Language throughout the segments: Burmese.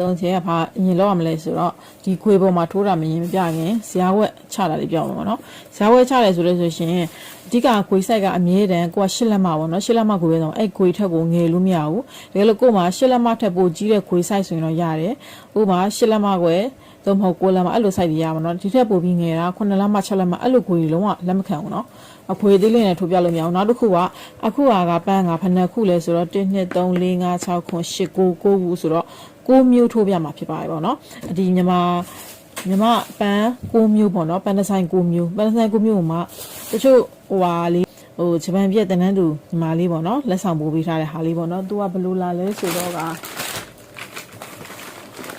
သုံးချက်ကဘာအရင်လောက်ရမလဲဆိုတော့ဒီခွေပေါ်မှာထိုးတာမရင်မပြခင်ဇာဝက်ချတာလေးပြောင်းမှာပေါ့နော်ဇာဝက်ချတယ်ဆိုလို့ဆိုရှင်အဓိကခွေဆိုင်ကအမြဲတမ်းကိုကရှစ်လက်မပေါ့နော်ရှစ်လက်မခွေပဲဆိုအဲ့ခွေထက်ကိုငယ်လို့မရဘူးတကယ်လို့ကို့မှာရှစ်လက်မထက်ပိုကြီးတဲ့ခွေဆိုင်ဆိုရင်တော့ရတယ်ဥပမာရှစ်လက်မခွဲသို့မဟုတ်ကိုလက်မအဲ့လိုဆိုင်တွေရမှာနော်ဒီထက်ပိုပြီးငယ်တာ9လက်မ6လက်မအဲ့လိုခွေတွေလုံးဝလက်မခံဘူးနော်အခွေသေးလေးနဲ့ထိုးပြလို့မရအောင်နောက်တစ်ခုကအခုဟာကပန်းကဖက်နှက်ခုလဲဆိုတော့1 2 3 4 5 6 9 8 9 9ခုဆိုတော့6မျိုးထိုးပြမှာဖြစ်ပါတယ်ပေါ့နော်ဒီမြန်မာမြန်မာပန်း6မျိုးပေါ့နော်ပန်းတစ်ဆိုင်6မျိုးပန်းတစ်ဆိုင်6မျိုးမှာတချို့ဟိုဟာလေးဟိုဂျပန်ပြည့်တန်းတန်းတူညီမလေးပေါ့နော်လက်ဆောင်ပို့ပေးထားတဲ့ဟာလေးပေါ့နော်သူကဘယ်လိုလာလဲဆိုတော့က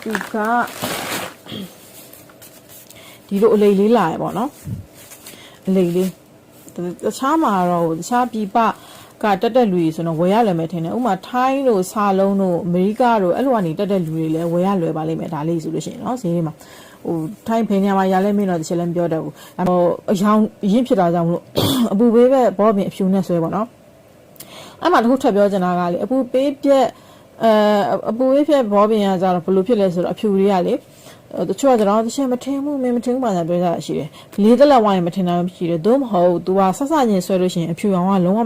သူက ဒီလိုအလိလေးလာရပေါ့နော်အလိလေး တခြားမှာတော့တခြားပြပကတက်တက်လူတွေဆိုတော့ဝယ်ရလွယ်မယ်ထင်တယ်ဥပမာထိုင်းတို့ဆာလုံးတို့အမေရိကတို့အဲ့လိုကနေတက်တက်လူတွေလည်းဝယ်ရလွယ်ပါလိမ့်မယ်ဒါလေးဆိုလို့ရှိရင်เนาะဈေးလေးမှာဟိုထိုင်းဖိနေမှာရလဲမင်းတော့တစ်ချက်လည်းမပြောတတ်ဘူးအဲ့တော့အယောင်ရင်းဖြစ်တာကြောင့်မလို့အပူပေးပဲဘောပင်အဖြူနဲ့ဆွဲပေါ့နော်အဲ့မှာတစ်ခုထပ်ပြောချင်တာကလေအပူပေးပြက်အဲအပူပေးပြက်ဘောပင်ကကြတော့ဘယ်လိုဖြစ်လဲဆိုတော့အဖြူတွေကလေ တချို့ကကျတော့တစ်ချက်မထင်ဘူးမင်းမထင်ဘူးပါဆိုပြောကြတာရှိတယ်လေးသက်လက်ဝိုင်းမထင်တာမရှိတယ်သို့မဟုတ် तू ကဆက်ဆက်ချင်းဆွဲလို့ရှိရင်အဖြူရောင်ကလုံးဝ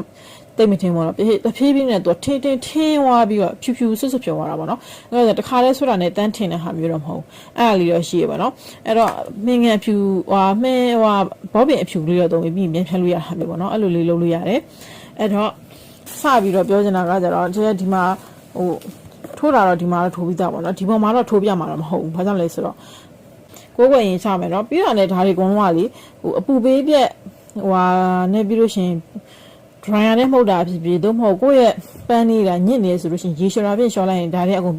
တိတ်မထင်ဘူးတော့တဖြည်းဖြည်းနဲ့ तू ထင်းထင်းထင်းသွားပြီးတော့ဖြူဖြူဆွတ်ဆွတ်ပြောသွားတာပေါ့နော်အဲ့ဒါတခါလဲဆွတ်တာနဲ့တန်းထင်တဲ့ဟာမျိုးတော့မဟုတ်အဲ့ဒါလေးတော့ရှိရပါတော့အဲ့တော့မင်းငယ်ဖြူဟွာမင်းဟွာဘောပင်အဖြူလေးတော့တုံးပြီးပြန်ဖြတ်လို့ရတာမျိုးပေါ့နော်အဲ့လိုလေးလုပ်လို့ရတယ်အဲ့တော့စပြီးတော့ပြောချင်တာကကြတော့ဒီမှာဟို ထိုးတာတော့ဒီမှာတော့ထိုးပြီးသားပေါ့နော်ဒီပေါ်မှာတော့ထိုးပြမှာတော့မဟုတ်ဘူးဘာကြောင့်လဲဆိုတော့ကိုယ်ွယ်ရင်ချမယ်နော်ပြီးတော့လည်းဒါတွေအကုန်လုံးကလေဟိုအပူပေးပြက်ဟိုဟာနဲ့ပြီးလို့ရှိရင် dryer နဲ့မှုတ်တာဖြစ်ဖြစ်သို့မဟုတ်ကိုယ့်ရဲ့ပန်းနေတာညစ်နေဆိုလို့ရှိရင်ရေရှည်တာဖြင့်လျှော်လိုက်ရင်ဒါတွေအကုန်